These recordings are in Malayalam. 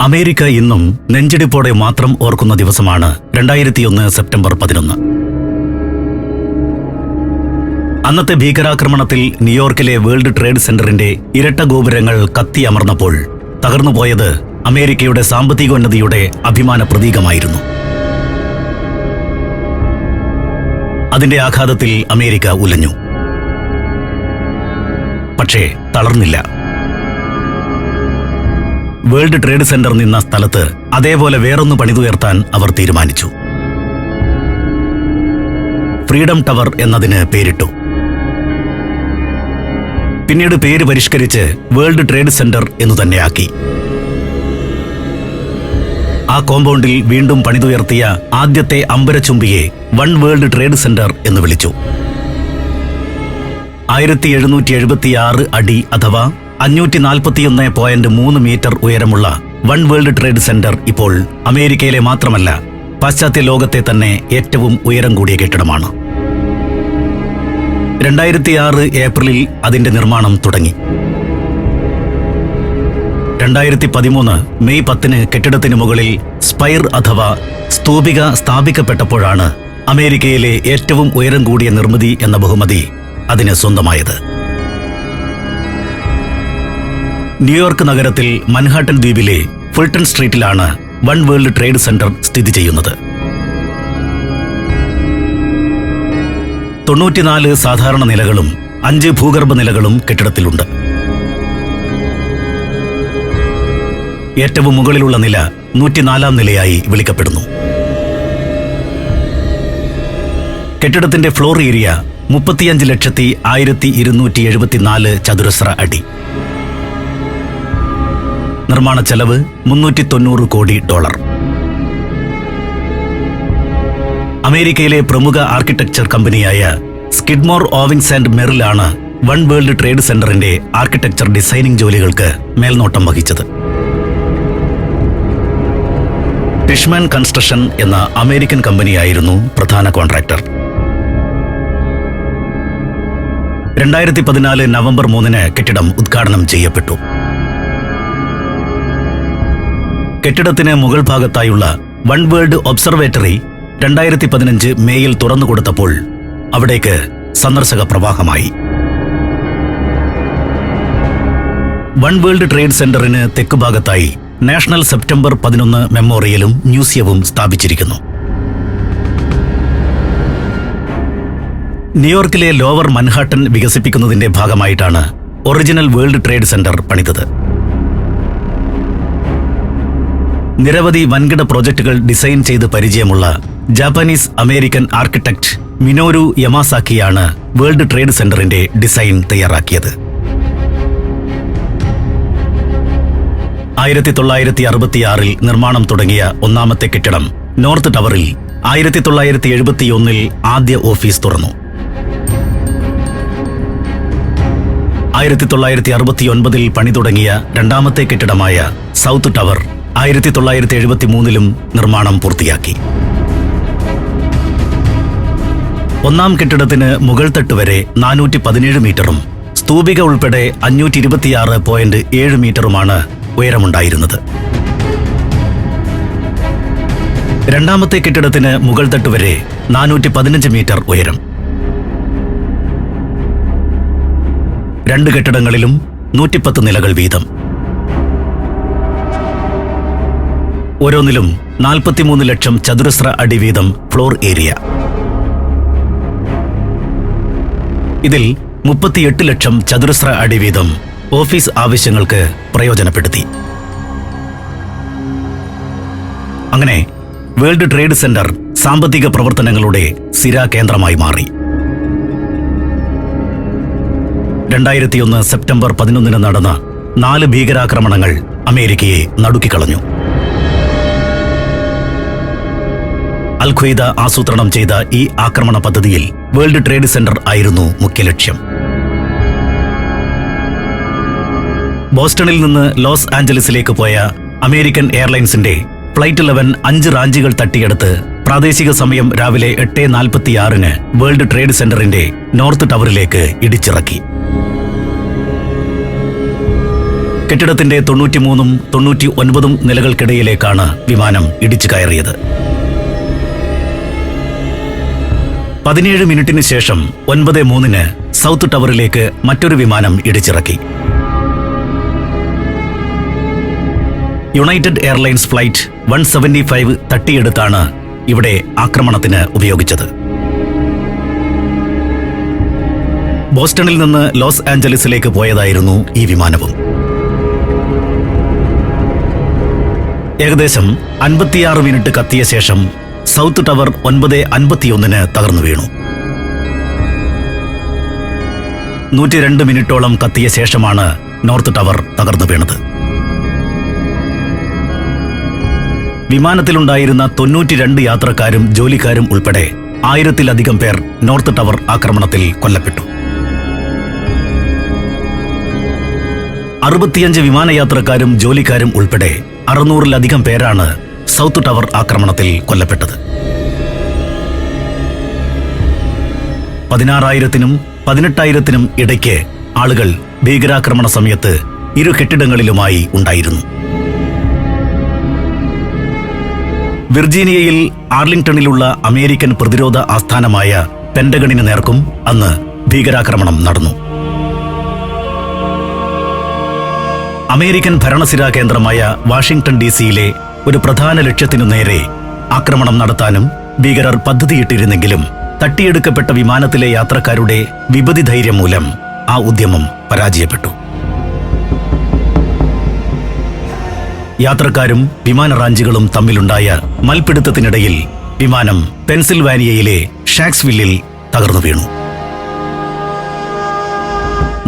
അമേരിക്ക ഇന്നും നെഞ്ചിടിപ്പോടെ മാത്രം ഓർക്കുന്ന ദിവസമാണ് രണ്ടായിരത്തിയൊന്ന് സെപ്റ്റംബർ പതിനൊന്ന്. അന്നത്തെ ഭീകരാക്രമണത്തിൽ ന്യൂയോർക്കിലെ വേൾഡ് ട്രേഡ് സെന്ററിന്റെ ഇരട്ട ഗോപുരങ്ങൾ കത്തിയമർന്നപ്പോൾ തകർന്നുപോയത് അമേരിക്കയുടെ സാമ്പത്തികോന്നതിയുടെ അഭിമാന പ്രതീകമായിരുന്നു. അതിന്റെ ആഘാതത്തിൽ അമേരിക്ക ഉലഞ്ഞു. പക്ഷേ തളർന്നില്ല. വേൾഡ് ട്രേഡ് സെന്റർ നിന്ന സ്ഥലത്ത് അതേപോലെ വേറൊന്ന് പണിതുയർത്താൻ അവർ തീരുമാനിച്ചു. ഫ്രീഡം ടവർ എന്നതിന് പേരിട്ടു. പിന്നീട് പേര് പരിഷ്കരിച്ച് വേൾഡ് ട്രേഡ് സെന്റർ എന്നു തന്നെയാക്കി ആ കോമ്പൗണ്ടിൽ വീണ്ടും പണിതുയർത്തിയ ആദ്യത്തെ അമ്പരച്ചുംബിയെ വൺ വേൾഡ് ട്രേഡ് സെന്റർ എന്ന് വിളിച്ചു. ആയിരത്തി എഴുന്നൂറ്റി എഴുപത്തിയാറ് അടി അഥവാ അഞ്ഞൂറ്റി നാൽപ്പത്തിയൊന്ന് പോയിന്റ് മൂന്ന് മീറ്റർ ഉയരമുള്ള വൺ വേൾഡ് ട്രേഡ് സെന്റർ ഇപ്പോൾ അമേരിക്കയിലെ മാത്രമല്ല പാശ്ചാത്യ ലോകത്തെ തന്നെ ഏറ്റവും ഉയരം കൂടിയ കെട്ടിടമാണ്. രണ്ടായിരത്തി ആറ് ഏപ്രിലിൽ അതിന്റെ നിർമ്മാണം തുടങ്ങി. രണ്ടായിരത്തി പതിമൂന്ന് മെയ് പത്തിന് കെട്ടിടത്തിന് മുകളിൽ സ്പൈർ അഥവാ സ്തൂപിക സ്ഥാപിക്കപ്പെട്ടപ്പോഴാണ് അമേരിക്കയിലെ ഏറ്റവും ഉയരം കൂടിയ നിർമ്മിതി എന്ന ബഹുമതി അതിന് സ്വന്തമായത്. ന്യൂയോർക്ക് നഗരത്തിൽ മൻഹാട്ടൻ ദ്വീപിലെ ഫുൾട്ടൺ സ്ട്രീറ്റിലാണ് വൺ വേൾഡ് ട്രേഡ് സെന്റർ സ്ഥിതി ചെയ്യുന്നത്. തൊണ്ണൂറ്റിനാല് സാധാരണ നിലകളും അഞ്ച് ഭൂഗർഭ നിലകളും കെട്ടിടത്തിലുണ്ട്. ഏറ്റവും മുകളിലുള്ള നില നൂറ്റിനാലാം നിലയായി വിളിക്കപ്പെടുന്നു. കെട്ടിടത്തിന്റെ ഫ്ലോർ ഏരിയ മുപ്പത്തിയഞ്ച് ലക്ഷത്തി ആയിരത്തി ഇരുന്നൂറ്റി എഴുപത്തിനാല് ചതുരശ്ര അടി. നിർമ്മാണ ചെലവ് മുന്നൂറ്റി തൊണ്ണൂറ് കോടി ഡോളർ. അമേരിക്കയിലെ പ്രമുഖ ആർക്കിടെക്ചർ കമ്പനിയായ സ്കിഡ്മോർ ഓവിങ്സ് ആൻഡ് മെറിലാണ് വൺ വേൾഡ് ട്രേഡ് സെന്ററിന്റെ ആർക്കിടെക്ചർ ഡിസൈനിംഗ് ജോലികൾക്ക് മേൽനോട്ടം വഹിച്ചത്. ഫിഷ്മാൻ കൺസ്ട്രക്ഷൻ എന്ന അമേരിക്കൻ കമ്പനിയായിരുന്നു പ്രധാന കോൺട്രാക്ടർ. രണ്ടായിരത്തി പതിനാല് നവംബർ മൂന്നിന് കെട്ടിടം ഉദ്ഘാടനം ചെയ്യപ്പെട്ടു. കെട്ടിടത്തിന് മുകൾ ഭാഗത്തായുള്ള വൺ വേൾഡ് ഒബ്സർവേറ്ററി രണ്ടായിരത്തി പതിനഞ്ച് മേയിൽ തുറന്നുകൊടുത്തപ്പോൾ അവിടേക്ക് സന്ദർശക പ്രവാഹമായി. വൺ വേൾഡ് ട്രേഡ് സെന്ററിന് തെക്കുഭാഗത്തായി നാഷണൽ സെപ്റ്റംബർ പതിനൊന്ന് മെമ്മോറിയലും മ്യൂസിയവും സ്ഥാപിച്ചിരിക്കുന്നു. ന്യൂയോർക്കിലെ ലോവർ മൻഹാട്ടൻ വികസിപ്പിക്കുന്നതിന്റെ ഭാഗമായിട്ടാണ് ഒറിജിനൽ വേൾഡ് ട്രേഡ് സെന്റർ പണിതത്. നിരവധി വൻകിട പ്രോജക്റ്റുകൾ ഡിസൈൻ ചെയ്ത് പരിചയമുള്ള ജാപ്പനീസ് അമേരിക്കൻ ആർക്കിടെക്ട് മിനോരു യമാസാക്കിയാണ് വേൾഡ് ട്രേഡ് സെന്ററിന്റെ ഡിസൈൻ തയ്യാറാക്കിയത്. ആയിരത്തി തൊള്ളായിരത്തി അറുപത്തിയാറിൽ നിർമ്മാണം തുടങ്ങിയ ഒന്നാമത്തെ കെട്ടിടം നോർത്ത് ടവറിൽ ആയിരത്തി തൊള്ളായിരത്തി എഴുപത്തിയൊന്നിൽ ആദ്യ ഓഫീസ് തുറന്നു. ആയിരത്തി തൊള്ളായിരത്തി അറുപത്തിയൊൻപതിൽ പണി തുടങ്ങിയ രണ്ടാമത്തെ കെട്ടിടമായ സൗത്ത് ടവർ ആയിരത്തി തൊള്ളായിരത്തി എഴുപത്തി മൂന്നിലും നിർമ്മാണം പൂർത്തിയാക്കി. ഒന്നാം കെട്ടിടത്തിന് മുകൾ തട്ട് വരെ നാനൂറ്റി പതിനേഴ് മീറ്ററും സ്തൂപിക ഉൾപ്പെടെ അഞ്ഞൂറ്റി ഇരുപത്തിയാറ് പോയിന്റ് ഏഴ് മീറ്ററുമാണ് ഉയരമുണ്ടായിരുന്നത്. രണ്ടാമത്തെ കെട്ടിടത്തിന് മുകൾ തട്ട് വരെ നാനൂറ്റി പതിനഞ്ച് മീറ്റർ ഉയരം. രണ്ട് കെട്ടിടങ്ങളിലും നൂറ്റിപ്പത്ത് നിലകൾ വീതം. ഓരോന്നിലും നാൽപ്പത്തിമൂന്ന് ലക്ഷം ചതുരശ്ര അടി വീതം ഫ്ലോർ ഏരിയ. ഇതിൽ മുപ്പത്തിയെട്ട് ലക്ഷം ചതുരശ്ര അടി വീതം ഓഫീസ് ആവശ്യങ്ങൾക്ക് പ്രയോജനപ്പെടുത്തി. അങ്ങനെ വേൾഡ് ട്രേഡ് സെന്റർ സാമ്പത്തിക പ്രവർത്തനങ്ങളുടെ കേന്ദ്രമായി മാറി. രണ്ടായിരത്തിയൊന്ന് സെപ്റ്റംബർ പതിനൊന്നിന് നടന്ന നാല് ഭീകരാക്രമണങ്ങൾ അമേരിക്കയെ നടുക്കിക്കളഞ്ഞു. അൽ ആസൂത്രണം ചെയ്ത ഈ ആക്രമണ പദ്ധതിയിൽ വേൾഡ് ട്രേഡ് സെന്റർ ആയിരുന്നു മുഖ്യ ലക്ഷ്യം. ബോസ്റ്റണിൽ നിന്ന് ലോസ് ആഞ്ചലസിലേക്ക് പോയ അമേരിക്കൻ എയർലൈൻസിന്റെ ഫ്ലൈറ്റ് ഇലവൻ അഞ്ച് റാഞ്ചികൾ തട്ടിയെടുത്ത് പ്രാദേശിക സമയം രാവിലെ എട്ട് നാൽപ്പത്തിയാറിന് വേൾഡ് ട്രേഡ് സെന്ററിന്റെ നോർത്ത് ടവറിലേക്ക് ഇടിച്ചിറക്കി. കെട്ടിടത്തിന്റെ തൊണ്ണൂറ്റിമൂന്നും തൊണ്ണൂറ്റി ഒൻപതും നിലകൾക്കിടയിലേക്കാണ് വിമാനം ഇടിച്ചു കയറിയത്. പതിനേഴ് മിനിറ്റിന് ശേഷം ഒൻപത് മൂന്നിന് സൗത്ത് ടവറിലേക്ക് മറ്റൊരു വിമാനം ഇടിച്ചിറക്കി. United Airlines flight one seventy five തട്ടിയെടുത്താണ് ഇവിടെ ആക്രമണത്തിന് ഉപയോഗിച്ചത്. ബോസ്റ്റണിൽ നിന്ന് ലോസ് ആഞ്ചലസിലേക്ക് പോയതായിരുന്നു ഈ വിമാനവും. ഏകദേശം അൻപത്തിയാറ് മിനിറ്റ് കത്തിയ ശേഷം സൗത്ത് ടവർ ഒൻപത് അൻപത്തിയൊന്നിന് തകർന്നു വീണു. നൂറ്റി രണ്ട് മിനിറ്റോളം കത്തിയ ശേഷമാണ് നോർത്ത് ടവർ തകർന്നു വീണത്. വിമാനത്തിലുണ്ടായിരുന്ന തൊണ്ണൂറ്റിരണ്ട് യാത്രക്കാരും ജോലിക്കാരും ഉൾപ്പെടെ ആയിരത്തിലധികം പേർ നോർത്ത് ടവർ ആക്രമണത്തിൽ കൊല്ലപ്പെട്ടു. അറുപത്തിയഞ്ച് വിമാനയാത്രക്കാരും ജോലിക്കാരും ഉൾപ്പെടെ അറുന്നൂറിലധികം പേരാണ് സൗത്ത് ടവർ ആക്രമണത്തിൽ കൊല്ലപ്പെട്ടത്. പതിനാറായിരത്തിനും പതിനെട്ടായിരത്തിനും ഇടയ്ക്ക് ആളുകൾ ഭീകരാക്രമണ സമയത്ത് ഇരു കെട്ടിടങ്ങളിലുമായി ഉണ്ടായിരുന്നു. വിർജീനിയയിൽ ആർലിംഗ്ടണിലുള്ള അമേരിക്കൻ പ്രതിരോധ ആസ്ഥാനമായ പെൻഡഗണിന് നേർക്കും അന്ന് ഭീകരാക്രമണം നടന്നു. അമേരിക്കൻ ഭരണസിരാ കേന്ദ്രമായ വാഷിംഗ്ടൺ ഡി സിയിലെ ഒരു പ്രധാന ലക്ഷ്യത്തിനു നേരെ ആക്രമണം നടത്താനും ഭീകരർ പദ്ധതിയിട്ടിരുന്നെങ്കിലും തട്ടിയെടുക്കപ്പെട്ട വിമാനത്തിലെ യാത്രക്കാരുടെ വിപതി ധൈര്യം മൂലം ആ ഉദ്യമം പരാജയപ്പെട്ടു. യാത്രക്കാരും വിമാന റാഞ്ചുകളും തമ്മിലുണ്ടായ മൽപിടുത്തത്തിനിടയിൽ വിമാനം പെൻസിൽവാനിയയിലെ ഷാക്സ്വില്ലിൽ തകർന്നു വീണു.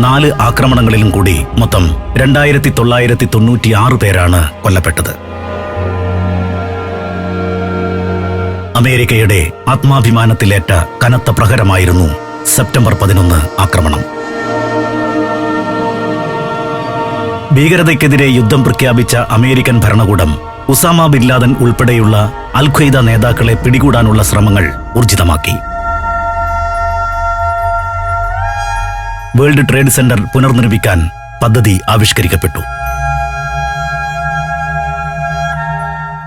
നാല് ആക്രമണങ്ങളിലും കൂടി മൊത്തം രണ്ടായിരത്തി തൊള്ളായിരത്തി തൊണ്ണൂറ്റിയാറ് പേരാണ് കൊല്ലപ്പെട്ടത്. അമേരിക്കയുടെ ആത്മാഭിമാനത്തിലേറ്റ കനത്ത പ്രഹരമായിരുന്നു സെപ്റ്റംബർ പതിനൊന്ന് ആക്രമണം. ഭീകരതയ്ക്കെതിരെ യുദ്ധം പ്രഖ്യാപിച്ച അമേരിക്കൻ ഭരണകൂടം ഉസാമ ബിൻ ലാദൻ ഉൾപ്പെടെയുള്ള അൽ ഖ്വയ്ദ നേതാക്കളെ പിടികൂടാനുള്ള ശ്രമങ്ങൾ ഊർജിതമാക്കി. വേൾഡ് ട്രേഡ് സെന്റർ പുനർനിർമ്മിക്കാൻ പദ്ധതി ആവിഷ്കരിക്കപ്പെട്ടു.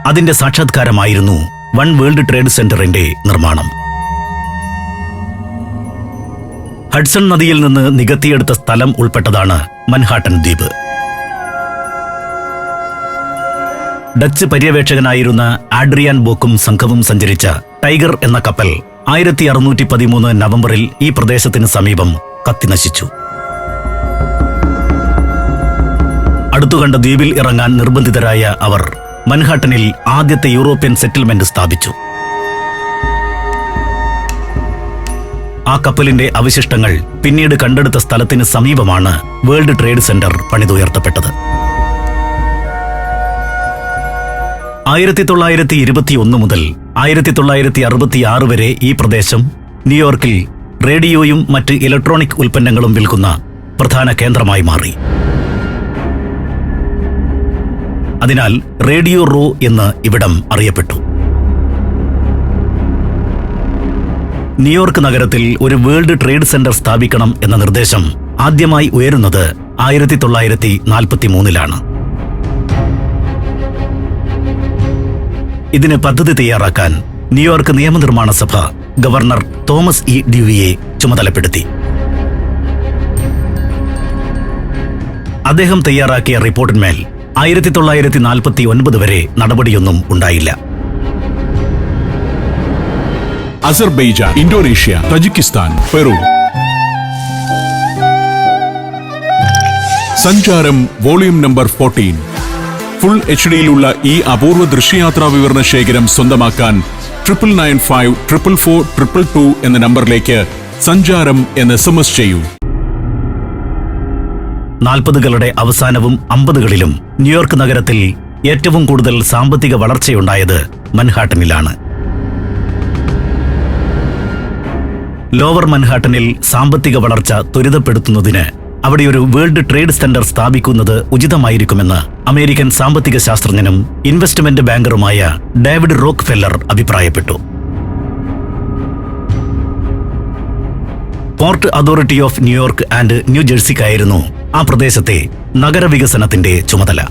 അതിന്റെ സാക്ഷാത്കാരമായിരുന്നു വൺ വേൾഡ് ട്രേഡ് സെന്ററിന്റെ നിർമ്മാണം. ഹഡ്സൺ നദിയിൽ നിന്ന് നികത്തിയെടുത്ത സ്ഥലം ഉൾപ്പെട്ടതാണ് മൻഹാട്ടൻ ദ്വീപ്. ഡച്ച് പര്യവേക്ഷകനായിരുന്ന ആഡ്രിയാൻ ബോക്കും സംഘവും സഞ്ചരിച്ച ടൈഗർ എന്ന കപ്പൽ ആയിരത്തി അറുന്നൂറ്റി പതിമൂന്ന് നവംബറിൽ ഈ പ്രദേശത്തിന് സമീപം കത്തിനശിച്ചു. അടുത്തുകണ്ട ദ്വീപിൽ ഇറങ്ങാൻ നിർബന്ധിതരായ അവർ മൻഹാട്ടനിൽ ആദ്യത്തെ യൂറോപ്യൻ സെറ്റിൽമെന്റ് സ്ഥാപിച്ചു. ആ കപ്പലിന്റെ അവശിഷ്ടങ്ങൾ പിന്നീട് കണ്ടെടുത്ത സ്ഥലത്തിന് സമീപമാണ് വേൾഡ് ട്രേഡ് സെന്റർ പണിതുയർത്തപ്പെട്ടത്. ആയിരത്തി തൊള്ളായിരത്തി ഇരുപത്തിയൊന്ന് മുതൽ ആയിരത്തി തൊള്ളായിരത്തി അറുപത്തിയാറ് വരെ ഈ പ്രദേശം ന്യൂയോർക്കിൽ റേഡിയോയും മറ്റ് ഇലക്ട്രോണിക് ഉൽപ്പന്നങ്ങളും വിൽക്കുന്ന പ്രധാന കേന്ദ്രമായി മാറി. അതിനാൽ റേഡിയോ റോ എന്ന് ഇവിടം അറിയപ്പെട്ടു. ന്യൂയോർക്ക് നഗരത്തിൽ ഒരു വേൾഡ് ട്രേഡ് സെന്റർ സ്ഥാപിക്കണം എന്ന നിർദ്ദേശം ആദ്യമായി ഉയരുന്നത് ആയിരത്തി തൊള്ളായിരത്തി നാൽപ്പത്തി മൂന്നിലാണ് ഇതിന് പദ്ധതി തയ്യാറാക്കാൻ ന്യൂയോർക്ക് നിയമനിർമ്മാണ സഭ ഗവർണർ തോമസ് ഇ ഡ്യൂവിയെ ചുമതലപ്പെടുത്തി. അദ്ദേഹം തയ്യാറാക്കിയ റിപ്പോർട്ടിന്മേൽ ആയിരത്തി തൊള്ളായിരത്തി നാൽപ്പത്തി ഒൻപത് വരെ നടപടിയൊന്നും ഉണ്ടായില്ല. Azerbaijan Indonesia Tajikistan Peru. സഞ്ചാരം volume number fourteen. Full H ഡിയിലുള്ള ഈ അപൂർവ ദൃശ്യയാത്രാ വിവരണ ശേഖരം സ്വന്തമാക്കാൻ triple nine five triple four triple two എന്ന നമ്പറിലേക്ക് സഞ്ചാരം എന്ന് എസ് എം എസ് ചെയ്യൂ. നാൽപ്പതുകളുടെ അവസാനവും അമ്പതുകളിലും ന്യൂയോർക്ക് നഗരത്തിൽ ഏറ്റവും കൂടുതൽ സാമ്പത്തിക വളർച്ചയുണ്ടായത് മൻഹാട്ടനിലാണ്. ലോവർ മൻഹാട്ടനിൽ സാമ്പത്തിക വളർച്ച ത്വരിതപ്പെടുത്തുന്നതിന് അവിടെ ഒരു വേൾഡ് ട്രേഡ് സെന്റർ സ്ഥാപിക്കുന്നത് ഉചിതമായിരിക്കുമെന്ന് അമേരിക്കൻ സാമ്പത്തിക ശാസ്ത്രജ്ഞനും ഇൻവെസ്റ്റ്മെന്റ് ബാങ്കറുമായ ഡേവിഡ് റോക്ക് ഫെല്ലർ അഭിപ്രായപ്പെട്ടു. Port Authority of New York and New ജെഴ്സിക്കായിരുന്നു ആ പ്രദേശത്തെ നഗരവികസനത്തിന്റെ ചുമതല.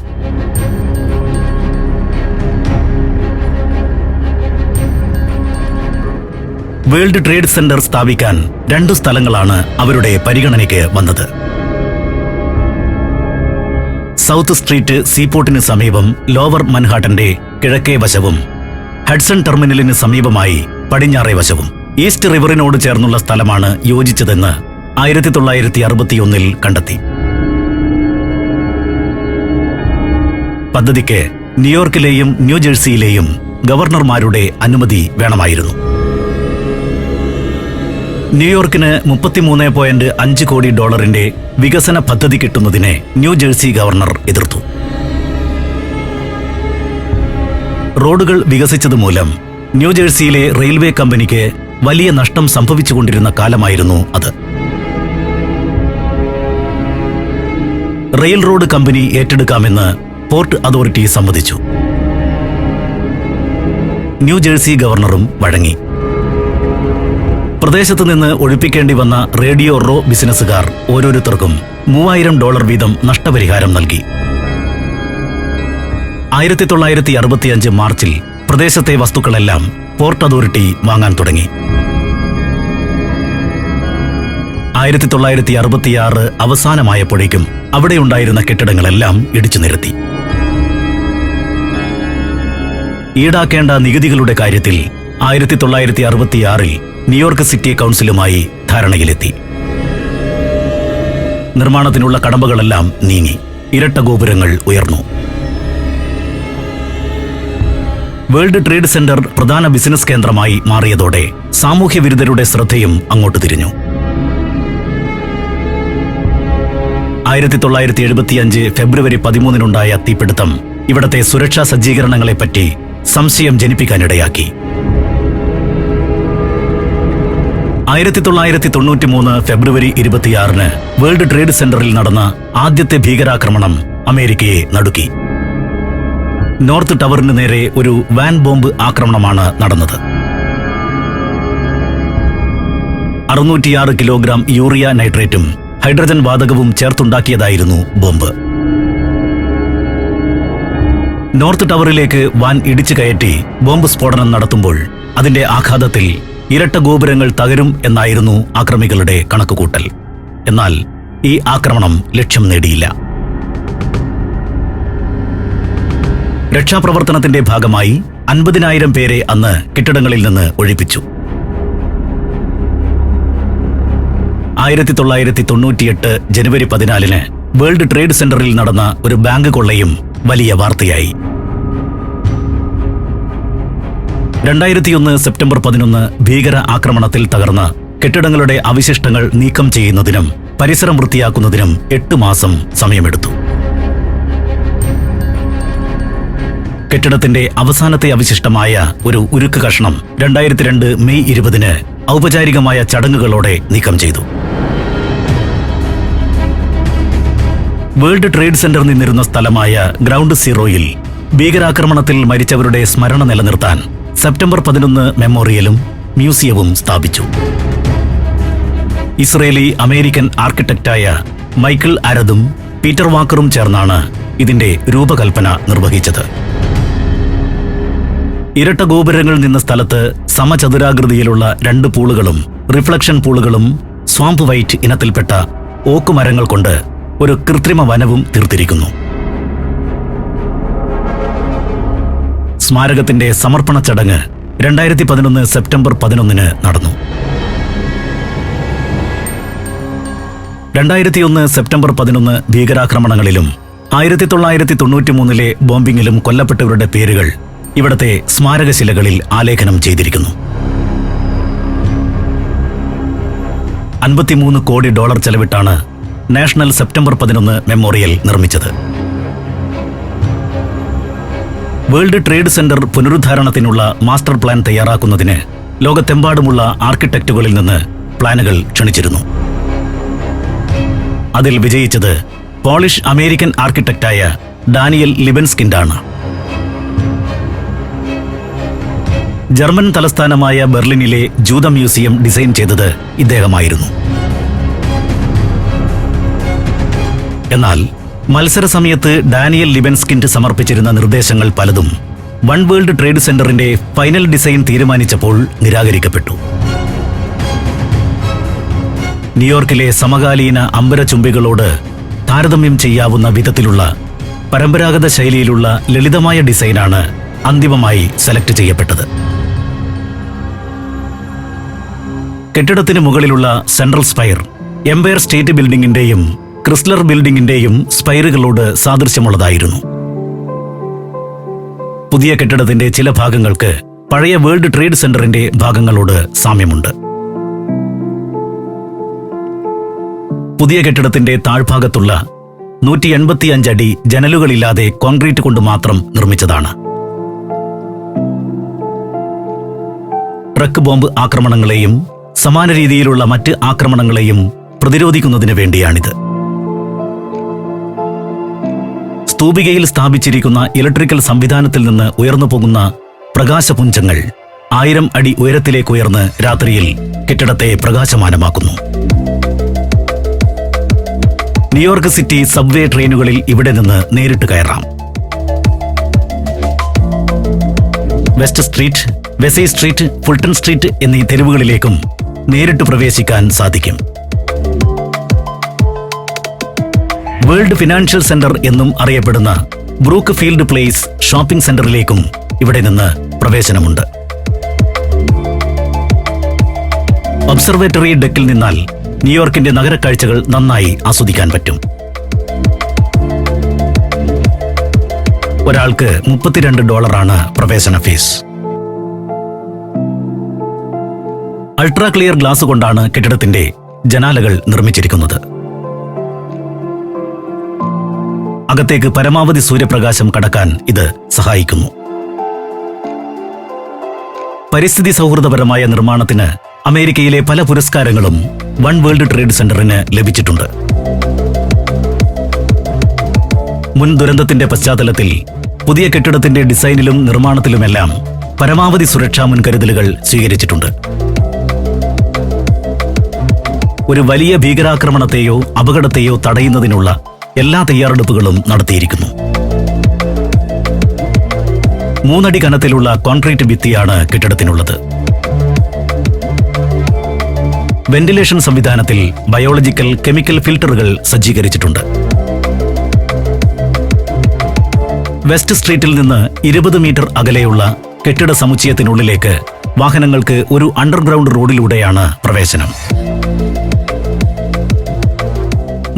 വേൾഡ് ട്രേഡ് സെന്റർ സ്ഥാപിക്കാൻ രണ്ട് സ്ഥലങ്ങളാണ് അവരുടെ പരിഗണനയ്ക്ക് വന്നത്. സൗത്ത് സ്ട്രീറ്റ് സീപോർട്ടിന് സമീപം ലോവർ മൻഹാട്ടന്റെ കിഴക്കേ വശവും ഹഡ്സൺ ടെർമിനലിന് സമീപമായി പടിഞ്ഞാറേ വശവും. ഈസ്റ്റ് റിവറിനോട് ചേർന്നുള്ള സ്ഥലമാണ് യോജിച്ചതെന്ന് ആയിരത്തി തൊള്ളായിരത്തി അറുപത്തിയൊന്നിൽ കണ്ടെത്തി. പദ്ധതിക്ക് ന്യൂയോർക്കിലെയും ന്യൂജേഴ്സിയിലെയും ഗവർണർമാരുടെ അനുമതി വേണമായിരുന്നു. ന്യൂയോർക്കിന് മുപ്പത്തിമൂന്ന് പോയിന്റ് അഞ്ച് കോടി ഡോളറിന്റെ വികസന പദ്ധതി കിട്ടുന്നതിനെ ന്യൂജേഴ്സി ഗവർണർ എതിർത്തു. റോഡുകൾ വികസിച്ചത് മൂലം ന്യൂജേഴ്സിയിലെ റെയിൽവേ കമ്പനിക്ക് വലിയ നഷ്ടം സംഭവിച്ചുകൊണ്ടിരുന്ന കാലമായിരുന്നു അത്. റെയിൽ റോഡ് കമ്പനി ഏറ്റെടുക്കാമെന്ന് പോർട്ട് അതോറിറ്റി സമ്മതിച്ചു. ന്യൂജേഴ്സി ഗവർണറും വഴങ്ങി. പ്രദേശത്ത് നിന്ന് ഒഴിപ്പിക്കേണ്ടി വന്ന റേഡിയോ റോ ബിസിനസ്സുകാർ ഓരോരുത്തർക്കും മൂവായിരം ഡോളർ വീതം നഷ്ടപരിഹാരം നൽകി. ആയിരത്തി തൊള്ളായിരത്തി അറുപത്തിയഞ്ച് മാർച്ചിൽ പ്രദേശത്തെ വസ്തുക്കളെല്ലാം പോർട്ട് അതോറിറ്റി വാങ്ങാൻ തുടങ്ങി. ആയിരത്തി തൊള്ളായിരത്തി അറുപത്തിയാറ് അവസാനമായപ്പോഴേക്കും അവിടെയുണ്ടായിരുന്ന കെട്ടിടങ്ങളെല്ലാം ഇടിച്ചു നിരത്തി. ഈടാക്കേണ്ട നികുതികളുടെ കാര്യത്തിൽ ആയിരത്തി തൊള്ളായിരത്തി അറുപത്തിയാറിൽ ന്യൂയോർക്ക് സിറ്റി കൗൺസിലുമായി ധാരണയിലെത്തി. നിർമ്മാണത്തിനുള്ള കടമ്പകളെല്ലാം നീങ്ങി. ഇരട്ട ഗോപുരങ്ങൾ ഉയർന്നു. വേൾഡ് ട്രേഡ് സെന്റർ പ്രധാന ബിസിനസ് കേന്ദ്രമായി മാറിയതോടെ സാമൂഹ്യ വിരുദ്ധരുടെ ശ്രദ്ധയും അങ്ങോട്ട് തിരിഞ്ഞു. ആയിരത്തി തൊള്ളായിരത്തി എഴുപത്തിയഞ്ച് ഫെബ്രുവരി പതിമൂന്നിനുണ്ടായ തീപിടുത്തം ഇവിടത്തെ സുരക്ഷാ സജ്ജീകരണങ്ങളെപ്പറ്റി സംശയം ജനിപ്പിക്കാനിടയാക്കി. ആയിരത്തി തൊള്ളായിരത്തി തൊണ്ണൂറ്റി മൂന്ന് ഫെബ്രുവരി ഇരുപത്തിയാറിന് വേൾഡ് ട്രേഡ് സെന്ററിൽ നടന്ന ആദ്യത്തെ ഭീകരാക്രമണം അമേരിക്കയെ നടുക്കി. നോർത്ത് ടവറിന് നേരെ ഒരു വാൻ ബോംബ് ആക്രമണമാണ് നടന്നത്. അറുന്നൂറ്റിയാറ് കിലോഗ്രാം യൂറിയ നൈട്രേറ്റും ഹൈഡ്രജൻ വാതകവും ചേർത്തുണ്ടാക്കിയതായിരുന്നു ബോംബ്. നോർത്ത് ടവറിലേക്ക് വാൻ ഇടിച്ചു കയറ്റി ബോംബ് സ്ഫോടനം നടത്തുമ്പോൾ അതിന്റെ ആഘാതത്തിൽ ഇരട്ട ഗോപുരങ്ങൾ തകരും എന്നായിരുന്നു ആക്രമികളുടെ കണക്കുകൂട്ടൽ. എന്നാൽ ഈ ആക്രമണം ലക്ഷ്യം നേടിയില്ല. രക്ഷാപ്രവർത്തനത്തിന്റെ ഭാഗമായി അൻപതിനായിരം പേരെ അന്ന് കെട്ടിടങ്ങളിൽ നിന്ന് ഒഴിപ്പിച്ചു. ആയിരത്തി തൊള്ളായിരത്തി തൊണ്ണൂറ്റിയെട്ട് ജനുവരി പതിനാലിന് വേൾഡ് ട്രേഡ് സെന്ററിൽ നടന്ന ഒരു ബാങ്ക് കൊള്ളയും വലിയ വാർത്തയായി. രണ്ടായിരത്തിയൊന്ന് സെപ്റ്റംബർ പതിനൊന്ന് ഭീകര ആക്രമണത്തിൽ തകർന്ന കെട്ടിടങ്ങളുടെ അവശിഷ്ടങ്ങൾ നീക്കം ചെയ്യുന്നതിനും പരിസരം വൃത്തിയാക്കുന്നതിനും എട്ട് മാസം സമയമെടുത്തു. കെട്ടിടത്തിന്റെ അവസാനത്തെ അവശിഷ്ടമായ ഒരു ഉരുക്ക് കഷ്ണം രണ്ടായിരത്തി രണ്ട് മെയ് ഇരുപതിന് ഔപചാരികമായ ചടങ്ങുകളോടെ നീക്കം ചെയ്തു. വേൾഡ് ട്രേഡ് സെന്റർ നിന്നിരുന്ന സ്ഥലമായ ഗ്രൗണ്ട് സീറോയിൽ ഭീകരാക്രമണത്തിൽ മരിച്ചവരുടെ സ്മരണ നിലനിർത്താൻ സെപ്റ്റംബർ പതിനൊന്ന് മെമ്മോറിയലും മ്യൂസിയവും സ്ഥാപിച്ചു. ഇസ്രേലി അമേരിക്കൻ ആർക്കിടെക്റ്റായ മൈക്കിൾ അരദും പീറ്റർ വാക്കറും ചേർന്നാണ് ഇതിന്റെ രൂപകൽപ്പന നിർവഹിച്ചത്. ഇരട്ട ഗോപുരങ്ങൾ നിന്ന സ്ഥലത്ത് സമചതുരാകൃതിയിലുള്ള രണ്ട് പൂളുകളും റിഫ്ലക്ഷൻ പൂളുകളും സ്വാമ്പ് വൈറ്റ് ഇനത്തിൽപ്പെട്ട ഓക്കുമരങ്ങൾ കൊണ്ട് ഒരു കൃത്രിമ വനവും തീർത്തിരിക്കുന്നു. സ്മാരകത്തിന്റെ സമർപ്പണ ചടങ്ങ് രണ്ടായിരത്തി പതിനൊന്ന് സെപ്റ്റംബർ പതിനൊന്നിന് നടന്നു. രണ്ടായിരത്തി ഒന്ന് സെപ്റ്റംബർ പതിനൊന്ന് ഭീകരാക്രമണങ്ങളിലും ആയിരത്തി തൊള്ളായിരത്തി തൊണ്ണൂറ്റി മൂന്നിലെ ബോംബിങ്ങിലും കൊല്ലപ്പെട്ടവരുടെ പേരുകൾ ഇവിടത്തെ സ്മാരകശിലകളിൽ ആലേഖനം ചെയ്തിരിക്കുന്നു. അൻപത്തിമൂന്ന് കോടി ഡോളർ ചെലവിട്ടാണ് നാഷണൽ സെപ്റ്റംബർ പതിനൊന്ന് മെമ്മോറിയൽ നിർമ്മിച്ചത്. വേൾഡ് ട്രേഡ് സെന്റർ പുനരുദ്ധാരണത്തിനുള്ള മാസ്റ്റർ പ്ലാൻ തയ്യാറാക്കുന്നതിന് ലോകത്തെമ്പാടുമുള്ള ആർക്കിടെക്റ്റുകളിൽ നിന്ന് പ്ലാനുകൾ ക്ഷണിച്ചിരുന്നു. അതിൽ വിജയിച്ചത് പോളിഷ് അമേരിക്കൻ ആർക്കിടെക്റ്റായ ഡാനിയൽ ലിബൻസ്കിൻഡാണ് ജർമ്മൻ തലസ്ഥാനമായ ബെർലിനിലെ ജൂത മ്യൂസിയം ഡിസൈൻ ചെയ്തത് ഇദ്ദേഹമായിരുന്നു. എന്നാൽ മത്സര സമയത്ത് ഡാനിയൽ ലിബൻസ്കിൻഡ് സമർപ്പിച്ചിരുന്ന നിർദ്ദേശങ്ങൾ പലതും വൺ വേൾഡ് ട്രേഡ് സെന്ററിന്റെ ഫൈനൽ ഡിസൈൻ തീരുമാനിച്ചപ്പോൾ നിരാകരിക്കപ്പെട്ടു. ന്യൂയോർക്കിലെ സമകാലീന അമ്പരചുംബികളോട് താരതമ്യം ചെയ്യാവുന്ന വിധത്തിലുള്ള പരമ്പരാഗത ശൈലിയിലുള്ള ലളിതമായ ഡിസൈനാണ് അന്തിമമായി സെലക്ട് ചെയ്യപ്പെട്ടത്. കെട്ടിടത്തിന് മുകളിലുള്ള സെൻട്രൽ സ്പയർ എംപയർ സ്റ്റേറ്റ് ബിൽഡിംഗിന്റെയും ക്രിസ്ലർ ബിൽഡിംഗിന്റെയും സ്പൈറുകളോട് സാദൃശ്യമുള്ളതായിരുന്നു. പുതിയ കെട്ടിടത്തിന്റെ ചില ഭാഗങ്ങൾക്ക് പഴയ വേൾഡ് ട്രേഡ് സെന്ററിന്റെ ഭാഗങ്ങളോട് സാമ്യമുണ്ട്. പുതിയ കെട്ടിടത്തിന്റെ താഴ്ഭാഗത്തുള്ള നൂറ്റി എൺപത്തിയഞ്ച് അടി ജനലുകളില്ലാതെ കോൺക്രീറ്റ് കൊണ്ട് മാത്രം നിർമ്മിച്ചതാണ്. ട്രക്ക് ബോംബ് ആക്രമണങ്ങളെയും സമാന രീതിയിലുള്ള മറ്റ് ആക്രമണങ്ങളെയും പ്രതിരോധിക്കുന്നതിന് വേണ്ടിയാണിത്. സ്തൂപികയിൽ സ്ഥാപിച്ചിരിക്കുന്ന ഇലക്ട്രിക്കൽ സംവിധാനത്തിൽ നിന്ന് ഉയർന്നു പോകുന്ന പ്രകാശപുഞ്ചങ്ങൾ ആയിരം അടി ഉയരത്തിലേക്ക് ഉയർന്ന് രാത്രിയിൽ കെട്ടിടത്തെ പ്രകാശമാനമാക്കുന്നു. ന്യൂയോർക്ക് സിറ്റി സബ്വേ ട്രെയിനുകളിൽ ഇവിടെ നിന്ന് നേരിട്ട് കയറാം. West Street Vesey Street Fulton Street എന്നീ തെരുവുകളിലേക്കും നേരിട്ട് പ്രവേശിക്കാൻ സാധിക്കും. വേൾഡ് ഫിനാൻഷ്യൽ സെന്റർ എന്നും അറിയപ്പെടുന്ന ബ്രൂക്ക് ഫീൽഡ് പ്ലേസ് ഷോപ്പിംഗ് സെന്ററിലേക്കും ഇവിടെ നിന്ന് പ്രവേശനമുണ്ട്. ഒബ്സർവേറ്ററി ഡെക്കിൽ നിന്നാൽ ന്യൂയോർക്കിന്റെ നഗരക്കാഴ്ചകൾ നന്നായി ആസ്വദിക്കാൻ പറ്റും. ഒരാൾക്ക് മുപ്പത്തിരണ്ട് ഡോളറാണ് പ്രവേശന ഫീസ്. അൾട്രാ ക്ലിയർ ഗ്ലാസ് കൊണ്ടാണ് കെട്ടിടത്തിന്റെ ജനാലകൾ നിർമ്മിച്ചിരിക്കുന്നത്. അകത്തേക്ക് പരമാവധി സൂര്യപ്രകാശം കടക്കാൻ ഇത് സഹായിക്കുന്നു. പരിസ്ഥിതി സൗഹൃദപരമായ നിർമ്മാണത്തിന് അമേരിക്കയിലെ പല പുരസ്കാരങ്ങളും വൺ വേൾഡ് ട്രേഡ് സെന്ററിന് ലഭിച്ചിട്ടുണ്ട്. മുൻ ദുരന്തത്തിന്റെ പശ്ചാത്തലത്തിൽ പുതിയ കെട്ടിടത്തിന്റെ ഡിസൈനിലും നിർമ്മാണത്തിലുമെല്ലാം പരമാവധി സുരക്ഷാ മുൻകരുതലുകൾ സ്വീകരിച്ചിട്ടുണ്ട്. ഒരു വലിയ ഭീകരാക്രമണത്തെയോ അപകടത്തെയോ തടയുന്നതിനുള്ള എല്ലാ തയ്യാറെടുപ്പുകളും നടത്തിയിരിക്കുന്നു. മൂന്നടി കനത്തിലുള്ള കോൺക്രീറ്റ് ഭിത്തിയാണ് കെട്ടിടത്തിനുള്ളത്. വെന്റിലേഷൻ സംവിധാനത്തിൽ ബയോളജിക്കൽ കെമിക്കൽ ഫിൽട്ടറുകൾ സജ്ജീകരിച്ചിട്ടുണ്ട്. വെസ്റ്റ് സ്ട്രീറ്റിൽ നിന്ന് ഇരുപത് മീറ്റർ അകലെയുള്ള കെട്ടിട സമുച്ചയത്തിനുള്ളിലേക്ക് വാഹനങ്ങൾക്ക് ഒരു അണ്ടർഗ്രൗണ്ട് റോഡിലൂടെയാണ് പ്രവേശനം.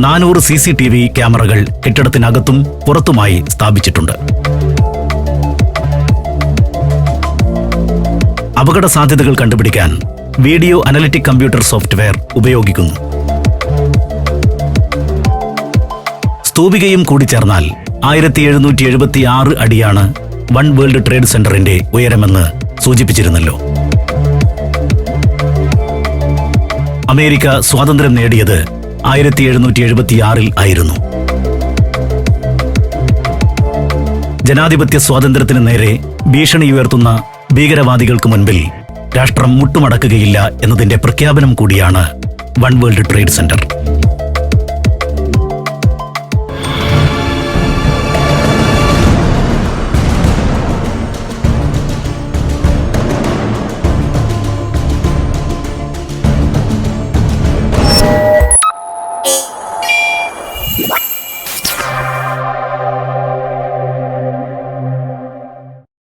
നാനൂറ് സി സി ടി വി ക്യാമറകൾ കെട്ടിടത്തിനകത്തും പുറത്തുമായി സ്ഥാപിച്ചിട്ടുണ്ട്. അപകട സാധ്യതകൾ കണ്ടുപിടിക്കാൻ വീഡിയോ അനലിറ്റിക് കമ്പ്യൂട്ടർ സോഫ്റ്റ്വെയർ ഉപയോഗിക്കുന്നു. സ്തൂപികയും കൂടി ചേർന്നാൽ ആയിരത്തി എഴുന്നൂറ്റി എഴുപത്തി ആറ് അടിയാണ് വൺ വേൾഡ് ട്രേഡ് സെന്ററിന്റെ ഉയരമെന്ന് സൂചിപ്പിച്ചിരുന്നല്ലോ. അമേരിക്ക സ്വാതന്ത്ര്യം നേടിയത് ആയിരത്തി എഴുന്നൂറ്റി എഴുപത്തിയാറിൽ ആയിരുന്നു. ജനാധിപത്യ സ്വാതന്ത്ര്യത്തിന് നേരെ ഭീഷണി ഉയർത്തുന്ന ഭീകരവാദികൾക്ക് മുൻപിൽ രാഷ്ട്രം മുട്ടുമടക്കുകയില്ല എന്നതിന്റെ പ്രഖ്യാപനം കൂടിയാണ് വൺ വേൾഡ് ട്രേഡ് സെന്റർ.